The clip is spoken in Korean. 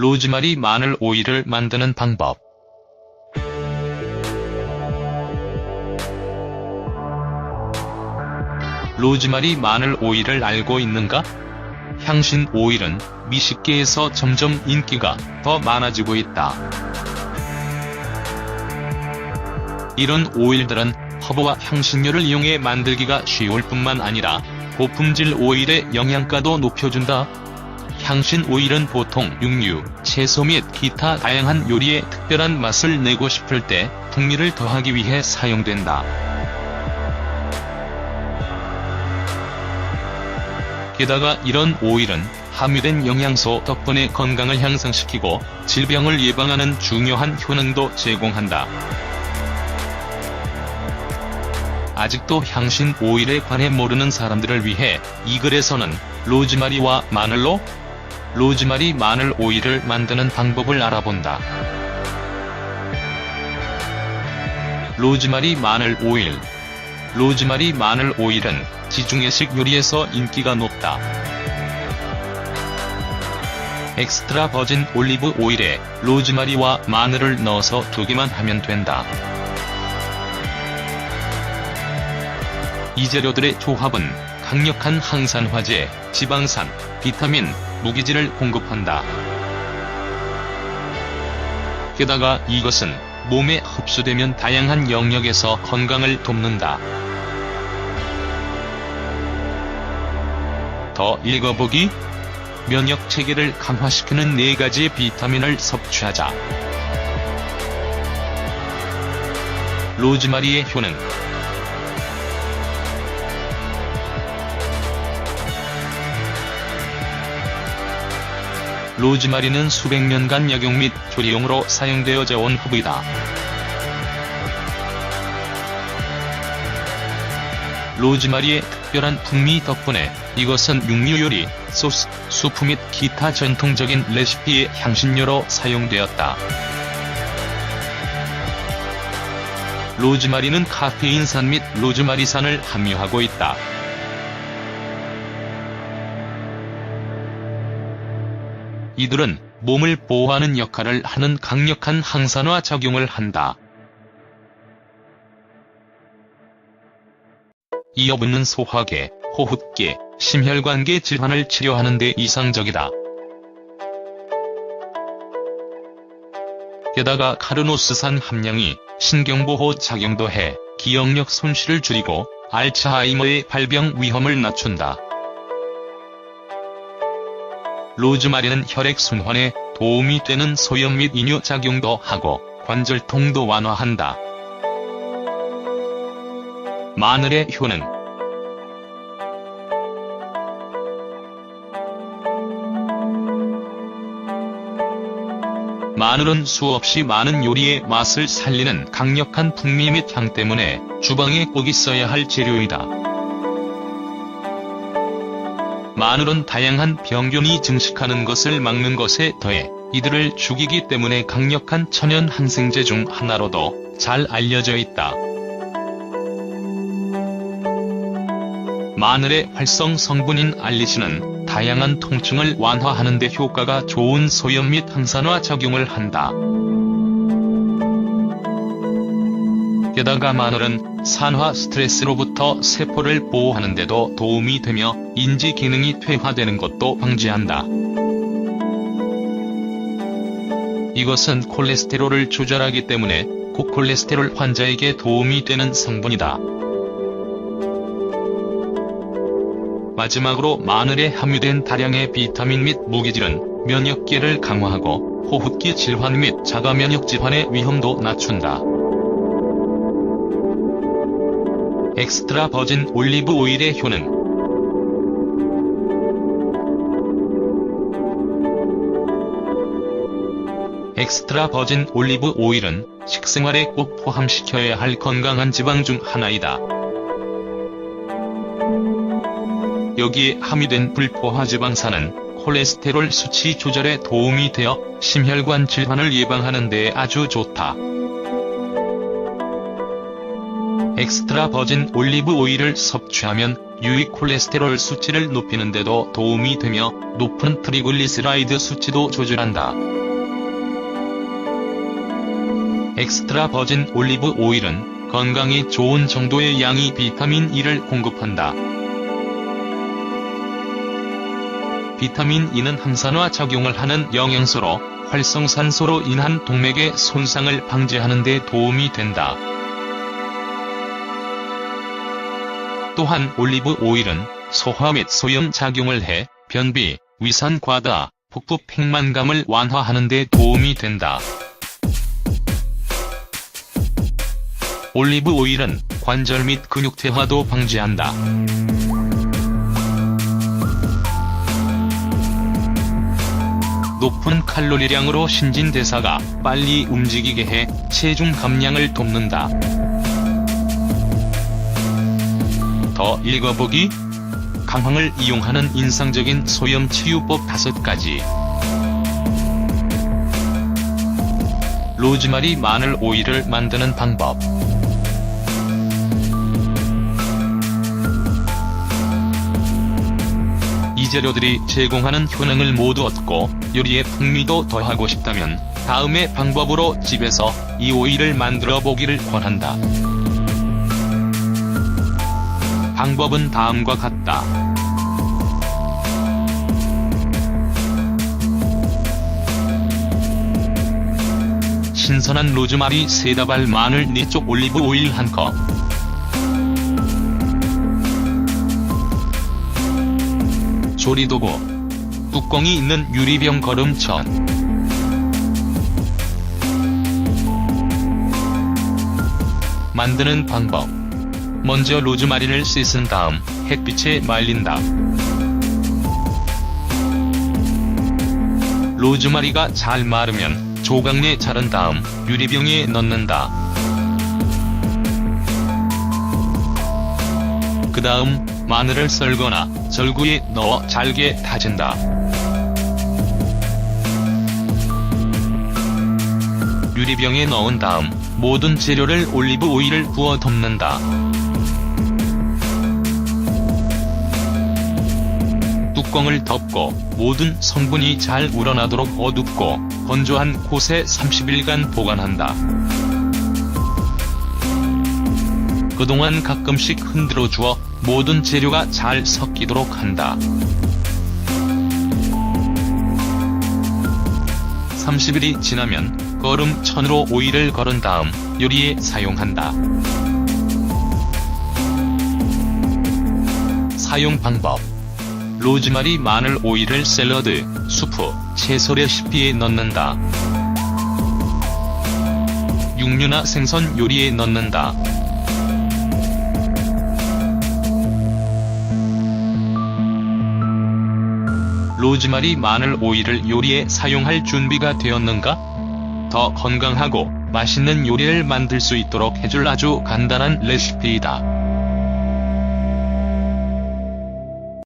로즈마리 마늘 오일을 만드는 방법. 로즈마리 마늘 오일을 알고 있는가? 향신 오일은 미식계에서 점점 인기가 더 많아지고 있다. 이런 오일들은 허브와 향신료를 이용해 만들기가 쉬울 뿐만 아니라 고품질 오일의 영양가도 높여준다. 향신 오일은 보통 육류, 채소 및 기타 다양한 요리에 특별한 맛을 내고 싶을 때 풍미를 더하기 위해 사용된다. 게다가 이런 오일은 함유된 영양소 덕분에 건강을 향상시키고 질병을 예방하는 중요한 효능도 제공한다. 아직도 향신 오일에 관해 모르는 사람들을 위해 이 글에서는 로즈마리와 마늘로 로즈마리 마늘 오일을 만드는 방법을 알아본다. 로즈마리 마늘 오일 로즈마리 마늘 오일은 지중해식 요리에서 인기가 높다. 엑스트라 버진 올리브 오일에 로즈마리와 마늘을 넣어서 두 개만 하면 된다. 이 재료들의 조합은 강력한 항산화제, 지방산, 비타민, 무기질을 공급한다. 게다가 이것은 몸에 흡수되면 다양한 영역에서 건강을 돕는다. 더 읽어보기 면역 체계를 강화시키는 네 가지 비타민을 섭취하자. 로즈마리의 효능 로즈마리는 수백 년간 약용 및 조리용으로 사용되어져 온 허브이다. 로즈마리의 특별한 풍미 덕분에 이것은 육류 요리, 소스, 수프 및 기타 전통적인 레시피의 향신료로 사용되었다. 로즈마리는 카페인산 및 로즈마리산을 함유하고 있다. 이들은 몸을 보호하는 역할을 하는 강력한 항산화 작용을 한다. 이어붙는 소화계, 호흡계, 심혈관계 질환을 치료하는 데 이상적이다. 게다가 카르노스산 함량이 신경보호 작용도 해 기억력 손실을 줄이고 알츠하이머의 발병 위험을 낮춘다. 로즈마리는 혈액순환에 도움이 되는 소염 및 이뇨 작용도 하고 관절통도 완화한다. 마늘의 효능 마늘은 수없이 많은 요리의 맛을 살리는 강력한 풍미 및 향 때문에 주방에 꼭 있어야 할 재료이다. 마늘은 다양한 병균이 증식하는 것을 막는 것에 더해 이들을 죽이기 때문에 강력한 천연 항생제 중 하나로도 잘 알려져 있다. 마늘의 활성 성분인 알리신은 다양한 통증을 완화하는 데 효과가 좋은 소염 및 항산화 작용을 한다. 게다가 마늘은 산화 스트레스로부터 세포를 보호하는 데도 도움이 되며 인지 기능이 퇴화되는 것도 방지한다. 이것은 콜레스테롤을 조절하기 때문에 고콜레스테롤 환자에게 도움이 되는 성분이다. 마지막으로 마늘에 함유된 다량의 비타민 및 무기질은 면역계를 강화하고 호흡기 질환 및 자가 면역 질환의 위험도 낮춘다. 엑스트라 버진 올리브 오일의 효능 엑스트라 버진 올리브 오일은 식생활에 꼭 포함시켜야 할 건강한 지방 중 하나이다. 여기에 함유된 불포화 지방산은 콜레스테롤 수치 조절에 도움이 되어 심혈관 질환을 예방하는 데 아주 좋다. 엑스트라 버진 올리브 오일을 섭취하면 유익 콜레스테롤 수치를 높이는 데도 도움이 되며 높은 트리글리세라이드 수치도 조절한다. 엑스트라 버진 올리브 오일은 건강에 좋은 정도의 양의 비타민 E를 공급한다. 비타민 E는 항산화 작용을 하는 영양소로 활성산소로 인한 동맥의 손상을 방지하는 데 도움이 된다. 또한 올리브 오일은 소화 및 소염 작용을 해 변비, 위산 과다, 복부 팽만감을 완화하는 데 도움이 된다. 올리브 오일은 관절 및 근육 퇴화도 방지한다. 높은 칼로리량으로 신진대사가 빨리 움직이게 해 체중 감량을 돕는다. 더 읽어보기 강황을 이용하는 인상적인 소염 치유법 5가지 로즈마리 마늘 오일을 만드는 방법 이 재료들이 제공하는 효능을 모두 얻고 요리의 풍미도 더하고 싶다면 다음의 방법으로 집에서 이 오일을 만들어 보기를 권한다. 방법은 다음과 같다. 신선한 로즈마리 3다발 마늘 4쪽 올리브 오일 1컵. 조리도구. 뚜껑이 있는 유리병 거름천. 만드는 방법 먼저 로즈마리를 씻은 다음 햇빛에 말린다. 로즈마리가 잘 마르면 조각내 자른 다음 유리병에 넣는다. 그 다음 마늘을 썰거나 절구에 넣어 잘게 다진다. 유리병에 넣은 다음 모든 재료를 올리브 오일을 부어 덮는다. 뚜껑을 덮고 모든 성분이 잘 우러나도록 어둡고 건조한 곳에 30일간 보관한다. 그동안 가끔씩 흔들어 주어 모든 재료가 잘 섞이도록 한다. 30일이 지나면 거름 천으로 오일을 걸은 다음 요리에 사용한다. 사용 방법 로즈마리 마늘 오일을 샐러드, 수프, 채소 레시피에 넣는다. 육류나 생선 요리에 넣는다. 로즈마리 마늘 오일을 요리에 사용할 준비가 되었는가? 더 건강하고 맛있는 요리를 만들 수 있도록 해줄 아주 간단한 레시피이다.